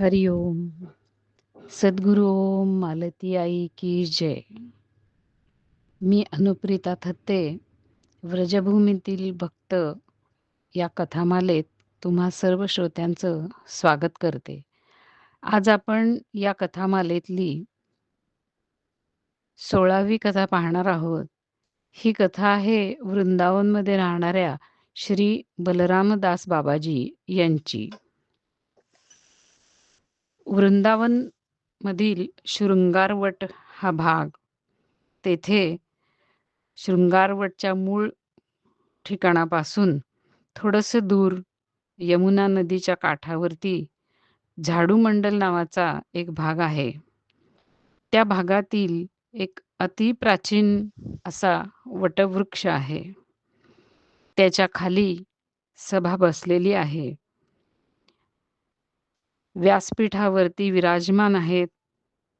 हरि ओम. सद्गुरु ओम मालती आई की जय. मी अनुप्रिता थत्ते व्रजभूमीतील भक्त या कथामालेत तुम्हा सर्व श्रोत्यांचं स्वागत करते. आज आपण या कथामालेतली सोळावी कथा पाहणार आहोत. ही कथा आहे वृंदावनमध्ये राहणाऱ्या श्री बलरामदास बाबाजी यांची. वृंदावन मधील शृंगारवट हा भाग तेथे शृंगारवटच्या मूळ ठिकाणापासून थोडंसं दूर यमुना नदीच्या काठावरती झाडूमंडल नावाचा एक भाग आहे. त्या भागातील एक अतिप्राचीन असा वटवृक्ष आहे. त्याच्याखाली सभा बसलेली आहे. व्यासपीठावरती विराजमान आहेत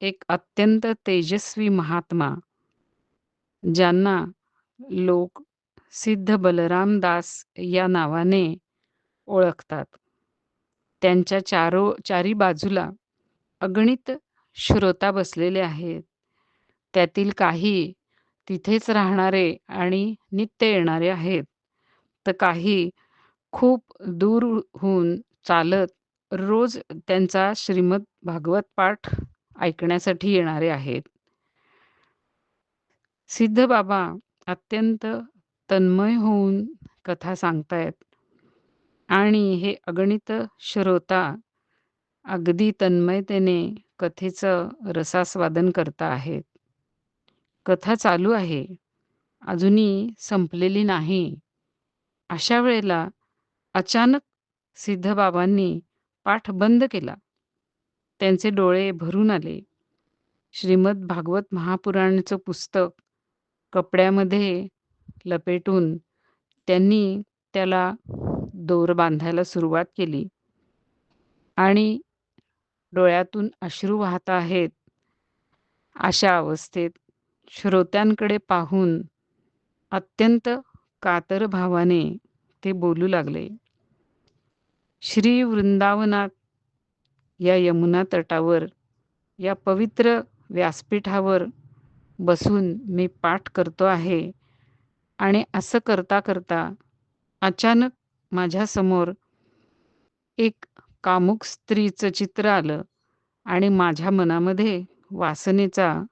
एक अत्यंत तेजस्वी महात्मा ज्यांना लोक सिद्ध बलराम दास या नावाने ओळखतात. त्यांच्या चारो चारी बाजूला अगणित श्रोता बसलेले आहेत. त्यातील काही तिथेच राहणारे आणि नित्य येणारे आहेत. तर काही खूप दूरहून चालत रोज त्यांचा श्रीमद भागवत पाठ ऐकण्यासाठी येणारे आहेत. सिद्ध बाबा अत्यंत तन्मय होऊन कथा सांगतायत. आणि हे अगणित श्रोता अगदी तन्मयतेने कथेचं रसास्वादन करता आहेत. कथा चालू आहे. अजूनही संपलेली नाही. अशा वेळेला अचानक सिद्धबाबांनी पाठ बंद केला. त्यांचे डोळे भरून आले. श्रीमद भागवत महापुराणचं पुस्तक कपड्यामध्ये लपेटून त्यांनी त्याला दोर बांधायला सुरुवात केली. आणि डोळ्यातून अश्रू वाहत आहेत. अशा अवस्थेत श्रोत्यांकडे पाहून अत्यंत कातर भावाने ते बोलू लागले. श्री वृंदावनात या यमुना तटावर या पवित्र व्यासपीठावर बसून मी पाठ करतो आहे. आणि असं करता करता अचानक माझ्यासमोर एक कामुक स्त्रीचं चित्र आलं आणि माझ्या मनामध्ये वासनेचा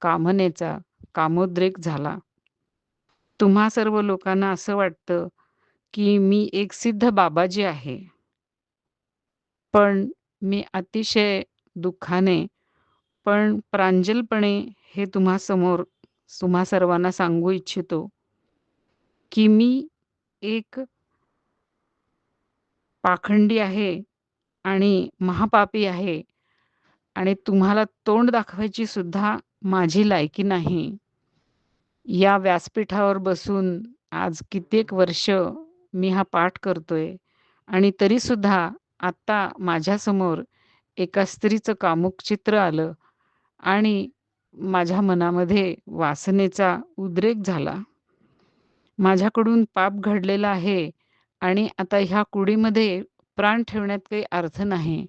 कामनेचा कामोद्रेक झाला. तुम्हा सर्व लोकांना असं वाटतं की मी एक सिद्ध बाबाजी आहे. पण मी अतिशय दुःखाने पण प्रांजलपणे हे तुम्हा समोर तुम्हा सर्वांना सांगू इच्छितो की मी एक पाखंडी आहे आणि महापापी आहे आणि तुम्हाला तोंड दाखवायची सुद्धा माझी लायकी नाही. या व्यासपीठावर बसून आज कित्येक वर्ष मी हा पाठ करतोय आणि तरीसुद्धा आत्ता माझ्यासमोर एका स्त्रीचं कामुक चित्र आलं आणि माझ्या मनामध्ये वासनेचा उद्रेक झाला. माझ्याकडून पाप घडलेला आहे आणि आता ह्या कुडीमध्ये प्राण ठेवण्यात काही अर्थ नाही.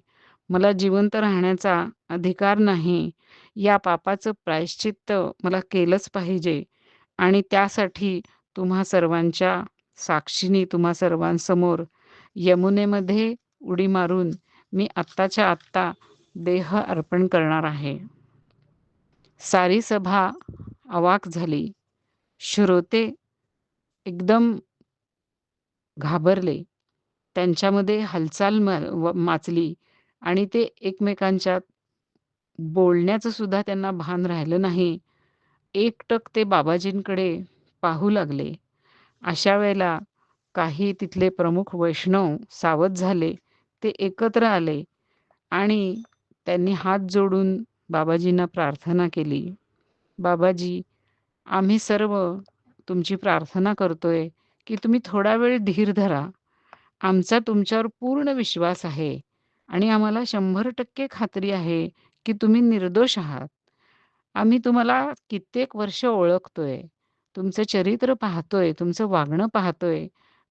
मला जिवंत राहण्याचा अधिकार नाही. या पापाचं प्रायश्चित्त मला केलंच पाहिजे आणि त्यासाठी तुम्हा सर्वांच्या साक्षीनी तुम्हा सर्वांसमोर यमुनेमध्ये उडी मारून मी आत्ताच्या आत्ता देह अर्पण करणार आहे. सारी सभा अवाक झाली. श्रोते एकदम घाबरले. त्यांच्यामध्ये हालचाल माचली आणि ते एकमेकांच्या बोलण्याचं सुद्धा त्यांना भान राहिलं नाही. एकटक ते बाबाजींकडे पाहू लागले. अशा वेळेला काही तिथले प्रमुख वैष्णव सावध झाले. ते एकत्र आले आणि त्यांनी हात जोडून बाबाजींना प्रार्थना केली. बाबाजी आम्ही सर्व तुमची प्रार्थना करतोय की तुम्ही थोडा वेळ धीर धरा. आमचा तुमच्यावर पूर्ण विश्वास आहे आणि आम्हाला शंभर टक्के खात्री आहे की तुम्ही निर्दोष आहात. आम्ही तुम्हाला कित्येक वर्ष ओळखतोय तुमचं चरित्र पाहतोय तुमचं वागणं पाहतोय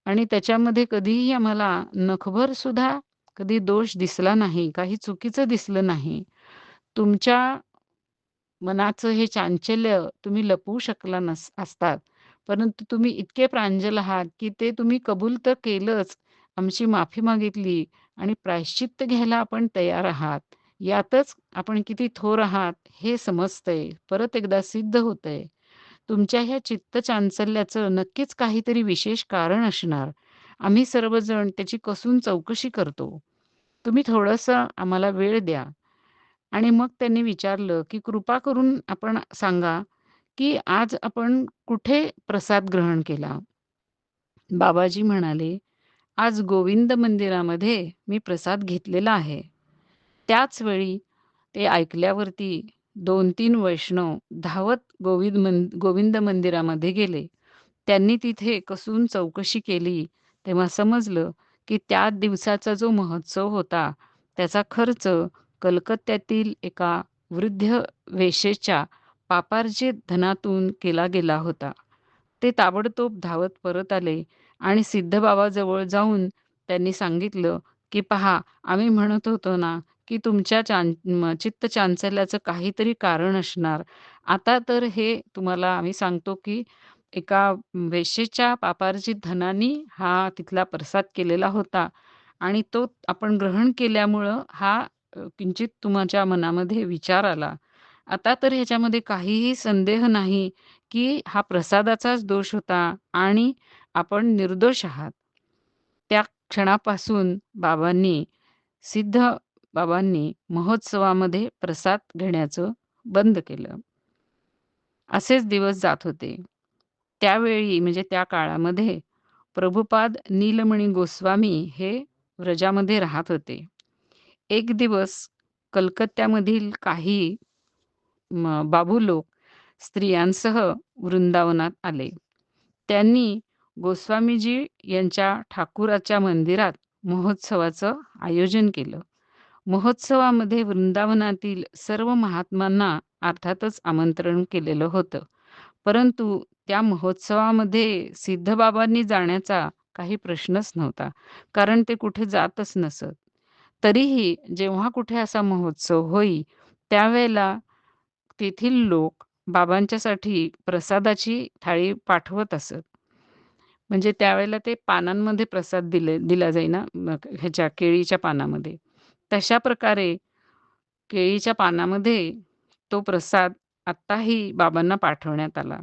आणि त्याच्यामध्ये कधीही आम्हाला नखभर सुद्धा कधी दोष दिसला नाही, काही चुकीचं दिसलं नाही. तुमच्या मनाचं हे चांचल्य तुम्ही लपवू शकला नस असतात. परंतु तुम्ही इतके प्रांजल आहात, की ते तुम्ही कबूल तर केलंच, आमची माफी मागितली आणि प्रायश्चित्त घ्यायला आपण तयार आहात. यातच आपण किती थोर आहात हे समजतंय. परत एकदा सिद्ध होतंय. तुमच्या ह्या चित्त चांचल्याचं नक्कीच काहीतरी विशेष कारण असणार. आम्ही सर्वजण त्याची कसून चौकशी करतो. तुम्ही थोडंसं आम्हाला वेळ द्या. आणि मग त्यांनी विचारलं, की "कृपा करून आपण सांगा, की आज आपण कुठे प्रसाद ग्रहण केला?" बाबाजी म्हणाले, "आज गोविंद मंदिरामध्ये मी प्रसाद घेतलेला आहे." त्याच वेळी ते ऐकल्यावरती 2-3 वैष्णव धावत गोविंद मंद गोविंद मंदिरामध्ये गेले. त्यांनी तिथे कसून चौकशी केली, तेव्हा समजलं, की त्या दिवसाचा जो महोत्सव होता, त्याचा खर्च कलकत्त्यातील एका वृद्ध वेशेच्या पापार्जित धनातून केला गेला होता. ते ताबडतोब धावत परत आले आणि सिद्धबाबाजवळ जाऊन त्यांनी सांगितलं, की "पहा, आम्ही म्हणत होतो ना, की तुमच्या चां चित्त चांचल्याचं काहीतरी कारण असणार. आता तर हे तुम्हाला आम्ही सांगतो, की एका वेशेच्या पापार्जित धनानी हा तिथला प्रसाद केलेला होता आणि तो आपण ग्रहण केल्यामुळं हा किंचित तुमच्या मनामध्ये विचार आला. आता तर ह्याच्यामध्ये काहीही संदेह नाही, की हा प्रसादाचाच दोष होता आणि आपण निर्दोष आहात." त्या क्षणापासून बाबांनी, सिद्ध बाबांनी महोत्सवामध्ये प्रसाद घेण्याचं बंद केलं. असेच दिवस जात होते. त्यावेळी म्हणजे त्या काळामध्ये प्रभुपाद नीलमणी गोस्वामी हे व्रजामध्ये राहत होते. एक दिवस कलकत्त्यामधील काही बाबू लोक स्त्रियांसह वृंदावनात आले. त्यांनी गोस्वामीजी यांच्या ठाकुराच्या मंदिरात महोत्सवाचं आयोजन केलं. महोत्सवामध्ये वृंदावनातील सर्व महात्मांना अर्थातच आमंत्रण केलेलं होतं. परंतु त्या महोत्सवामध्ये सिद्धबाबांनी जाण्याचा काही प्रश्नच नव्हता. कारण ते कुठे जातच नसत. तरीही जेव्हा कुठे असा महोत्सव होई, त्यावेळेला तेथील लोक बाबांच्यासाठी प्रसादाची थाळी पाठवत असत. म्हणजे त्यावेळेला ते पानांमध्ये प्रसाद दिले दिला जाईना ह्याच्या केळीच्या पानामध्ये. तशा प्रकारे केळीच्या पानामध्ये तो प्रसाद आत्ताही बाबांना पाठवण्यात आला.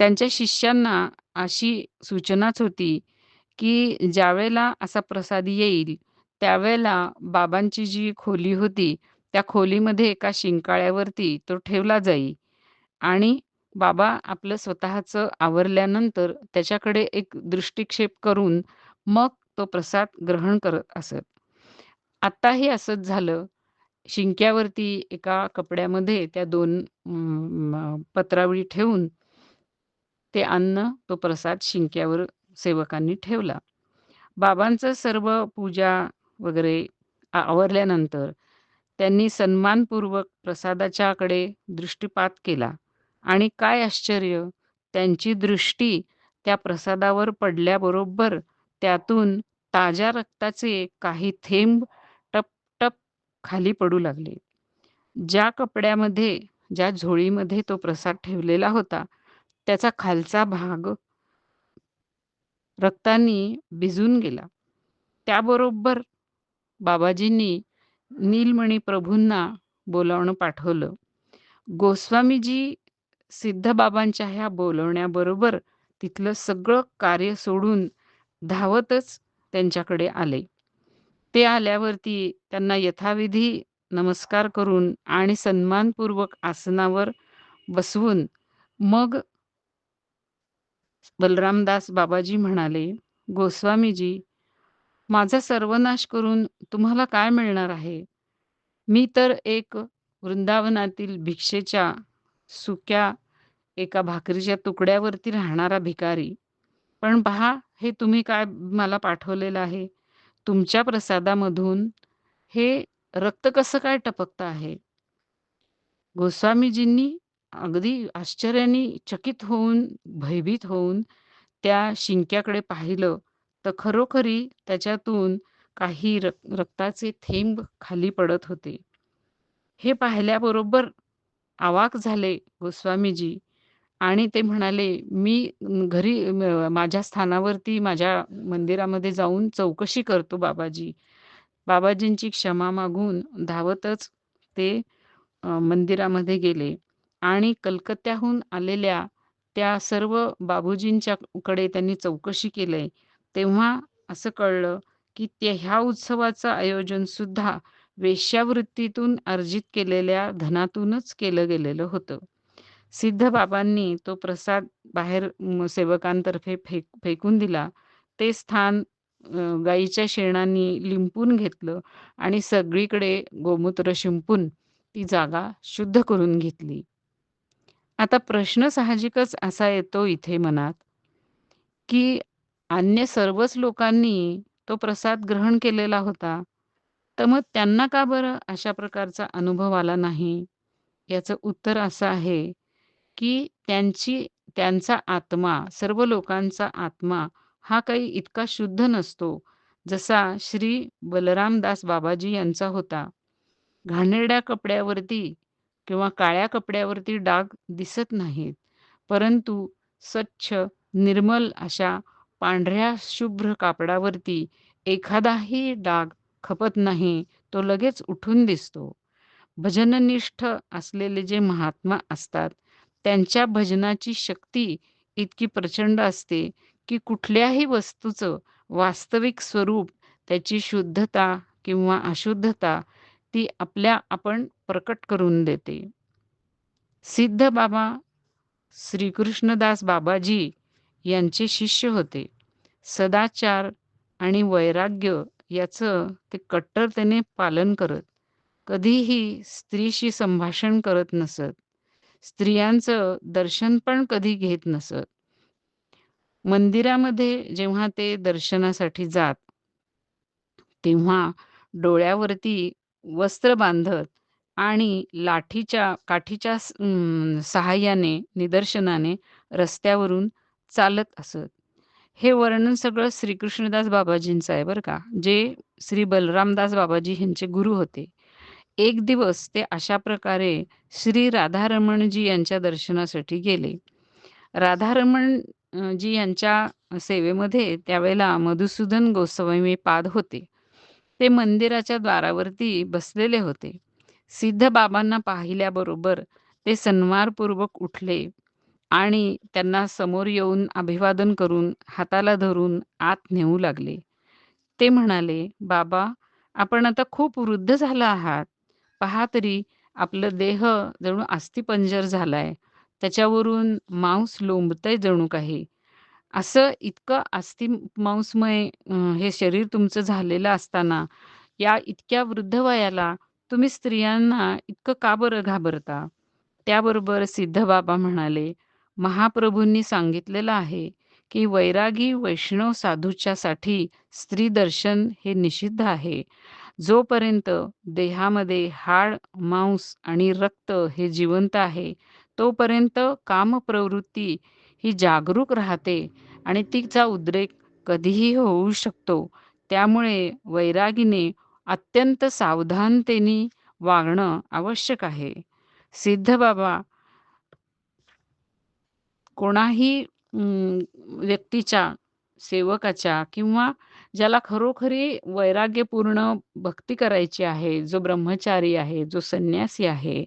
त्यांच्या शिष्यांना अशी सूचनाच होती, की ज्यावेळेला असा प्रसाद येईल, त्यावेळेला बाबांची जी खोली होती, त्या खोलीमध्ये एका शिंकाळ्यावरती तो ठेवला जाई आणि बाबा आपलं स्वतःचं आवरल्यानंतर त्याच्याकडे एक दृष्टिक्षेप करून मग तो प्रसाद ग्रहण करत असत. आत्ताही असंच झालं. शिंक्यावरती एका कपड्यामध्ये त्या दोन अं, पत्रावळी ठेवून ते अन्न, तो प्रसाद शिंक्यावर सेवकांनी ठेवला. बाबांचं सर्व पूजा वगैरे आवरल्यानंतर त्यांनी सन्मानपूर्वक प्रसादाच्याकडे दृष्टिपात केला आणि काय आश्चर्य! त्यांची दृष्टी त्या प्रसादावर पडल्याबरोबर त्यातून ताज्या रक्ताचे काही थेंब खाली पडू लागले. ज्या कपड्यामध्ये, ज्या झोळीमध्ये तो प्रसाद ठेवलेला होता, त्याचा खालचा भाग रक्तांनी भिजून गेला. त्याबरोबर बाबाजींनी नीलमणी प्रभूंना बोलावणं पाठवलं. गोस्वामीजी सिद्धबाबांच्या ह्या बोलवण्याबरोबर तिथलं सगळं कार्य सोडून धावतच त्यांच्याकडे आले. ते आल्यावरती त्यांना यथाविधी नमस्कार करून आणि सन्मानपूर्वक आसनावर बसवून मग बलरामदास बाबाजी म्हणाले, "गोस्वामीजी, माझा सर्वनाश करून तुम्हाला काय मिळणार आहे? मी तर एक वृंदावनातील भिक्षेच्या सुक्या एका भाकरीच्या तुकड्यावरती राहणारा भिकारी. पण पहा, हे तुम्ही काय मला पाठवलेलं आहे? तुमच्या प्रसादामधून हे रक्त कसं काय टपकतं आहे?" गोस्वामीजींनी अगदी आश्चर्याने चकित होऊन, भयभीत होऊन त्या शिंक्याकडे पाहिलं, तर खरोखरी त्याच्यातून काही रक रक्ताचे थेंब खाली पडत होते. हे पाहिल्याबरोबर आवाक झाले गोस्वामीजी आणि ते म्हणाले, "मी घरी माझ्या स्थानावरती माझ्या मंदिरामध्ये जाऊन चौकशी करतो बाबाजी." बाबाजींची क्षमा मागून धावतच ते मंदिरामध्ये गेले आणि कलकत्त्याहून आलेल्या त्या सर्व बाबूजींच्याकडे त्यांनी चौकशी केली. तेव्हा असं कळलं, की त्या ह्या उत्सवाचं आयोजन सुद्धा वेश्यावृत्तीतून अर्जित केलेल्या धनातूनच केलं गेलेलं होतं. सिद्ध बाबांनी तो प्रसाद बाहेर सेवकांतर्फे फेक फेकून दिला. ते स्थान गाईच्या शेणांनी लिंपून घेतलं आणि सगळीकडे गोमूत्र शिंपून ती जागा शुद्ध करून घेतली. आता प्रश्न साहजिकच असा येतो इथे मनात, की अन्य सर्वच लोकांनी तो प्रसाद ग्रहण केलेला होता. तर मग त्यांना का बरं अशा प्रकारचा अनुभव आला नाही? याचं उत्तर असं आहे, की त्यांची त्यांचा आत्मा, सर्व लोकांचा आत्मा हा काही इतका शुद्ध नसतो, जसा श्री बलरामदास बाबाजी यांचा होता. घाणेरड्या कपड्यावरती किंवा काळ्या कपड्यावरती डाग दिसत नाहीत. परंतु स्वच्छ, निर्मल अशा पांढऱ्या शुभ्र कापडावरती एखादाही डाग खपत नाही. तो लगेच उठून दिसतो. भजननिष्ठ असलेले जे महात्मा असतात, त्यांच्या भजनाची शक्ती इतकी प्रचंड असते, की कुठल्याही वस्तूचं वास्तविक स्वरूप, त्याची शुद्धता किंवा अशुद्धता ती आपल्या आपण प्रकट करून देते. सिद्ध बाबा श्रीकृष्णदास बाबाजी यांचे शिष्य होते. सदाचार आणि वैराग्य याचं ते कट्टरतेने पालन करत. कधीही स्त्रीशी संभाषण करत नसत. स्त्रियांचं दर्शन पण कधी घेत नसत. मंदिरामध्ये जेव्हा ते दर्शनासाठी जात तेव्हा डोळ्यावरती वस्त्र बांधत आणि लाठीच्या काठीच्या सहाय्याने निदर्शनाने रस्त्यावरून चालत असत. हे वर्णन सगळं श्रीकृष्णदास बाबाजींचं आहे बरं का, जे श्री बलरामदास बाबाजी ह्यांचे गुरु होते. एक दिवस ते अशा प्रकारे श्री राधारमणजी यांच्या दर्शनासाठी गेले. राधारमण जी यांच्या सेवेमध्ये त्यावेळेला मधुसूदन गोस्वामी पाद होते. ते मंदिराच्या द्वारावरती बसलेले होते. सिद्ध बाबांना पाहिल्याबरोबर ते सन्मारपूर्वक उठले आणि त्यांना समोर येऊन अभिवादन करून हाताला धरून आत नेऊ लागले. ते म्हणाले, "बाबा, आपण आता खूप वृद्ध झाला आहात. पहा तरी आपलं देह जणू अस्थिपंजर झालाय. त्याच्यावरून मांस लोंबतंय जणू काही. असं इतकं अस्थि मांसमय हे शरीर तुमचं झालेलं असताना, या इतक्या वृद्ध वयाला तुम्ही स्त्रियांना इतकं का बरं घाबरता?" त्याबरोबर सिद्धबाबा म्हणाले, "महाप्रभूंनी सांगितलेलं आहे, की वैरागी वैष्णव साधूच्यासाठी स्त्री दर्शन हे निषिद्ध आहे. जोपर्यंत देहामध्ये हाड, मांस आणि रक्त हे जिवंत आहे, तोपर्यंत कामप्रवृत्ती ही जागरूक राहते आणि तिचा उद्रेक कधीही होऊ शकतो. त्यामुळे वैरागीने अत्यंत सावधानतेने वागणं आवश्यक आहे." सिद्ध बाबा कोणाही व्यक्तीच्या, सेवकाच्या किंवा ज्याला खरोखरी वैराग्यपूर्ण भक्ती करायची आहे, जो ब्रह्मचारी आहे, जो संन्यासी आहे,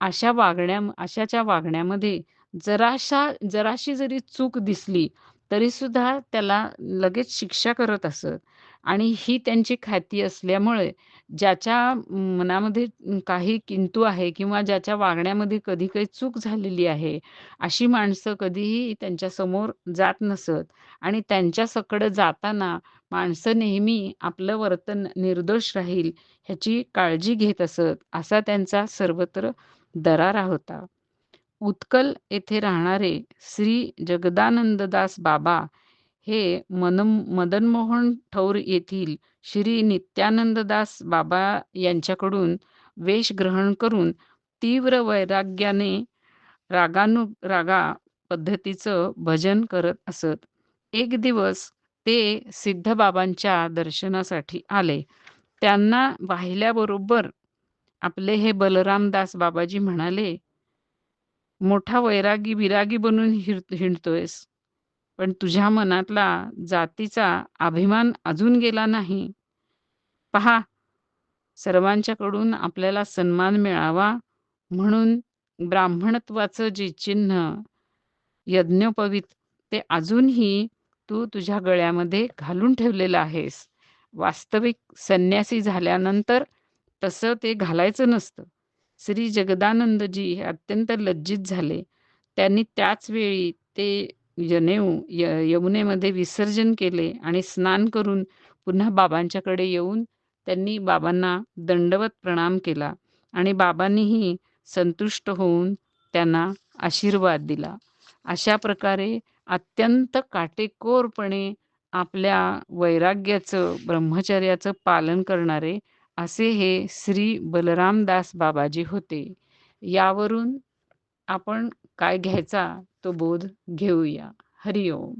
अशा वागण्या अशाच्या वागण्यामध्ये जराशा जराशी जरी चूक दिसली, तरी सुद्धा त्याला लगेच शिक्षा करत असत. आणि ही त्यांची ख्याती असल्यामुळे ज्याच्या मनामध्ये काही किंतू आहे किंवा ज्याच्या वागण्यामध्ये कधी काही चूक झालेली आहे, अशी माणसं कधीही त्यांच्यासमोर जात नसत आणि त्यांच्याकडं जाताना माणसं नेहमी आपलं वर्तन निर्दोष राहील ह्याची काळजी घेत असत. असा त्यांचा सर्वत्र दरारा होता. उत्कल येथे राहणारे श्री जगदानंददास बाबा हे मन मदनमोहन ठौर येथील श्री नित्यानंददास बाबा यांच्याकडून वेश ग्रहण करून तीव्र वैराग्याने रागानु रागा पद्धतीचं भजन करत असत. एक दिवस ते सिद्धबाबांच्या दर्शनासाठी आले. त्यांना वाहिल्याबरोबर आपले हे बलरामदास बाबाजी म्हणाले, "मोठा वैरागी, विरागी बनून हिर हिंडतोयस, पण तुझ्या मनातला जातीचा अभिमान अजून गेला नाही. पहा, सर्वांच्याकडून आपल्याला सन्मान मिळावा म्हणून ब्राह्मणत्वाचं जे चिन्ह, यज्ञोपवित ते अजूनही तू तुझ्या गळ्यामध्ये घालून ठेवलेलं आहेस. वास्तविक संन्यासी झाल्यानंतर तसं ते घालायचं नसतं." श्री जगदानंदजी हे अत्यंत लज्जित झाले. त्यांनी त्याच वेळी ते जनेऊ य यमुनेमध्ये विसर्जन केले आणि स्नान करून पुन्हा बाबांच्याकडे येऊन त्यांनी बाबांना दंडवत प्रणाम केला आणि बाबांनीही संतुष्ट होऊन त्यांना आशीर्वाद दिला. अशा प्रकारे अत्यंत काटेकोरपणे आपल्या वैराग्याचं, ब्रह्मचर्याचं पालन करणारे असे हे श्री बलरामदास बाबाजी होते. यावरून आपण काय घ्यायचा तो बोध घेऊया. हरिओम.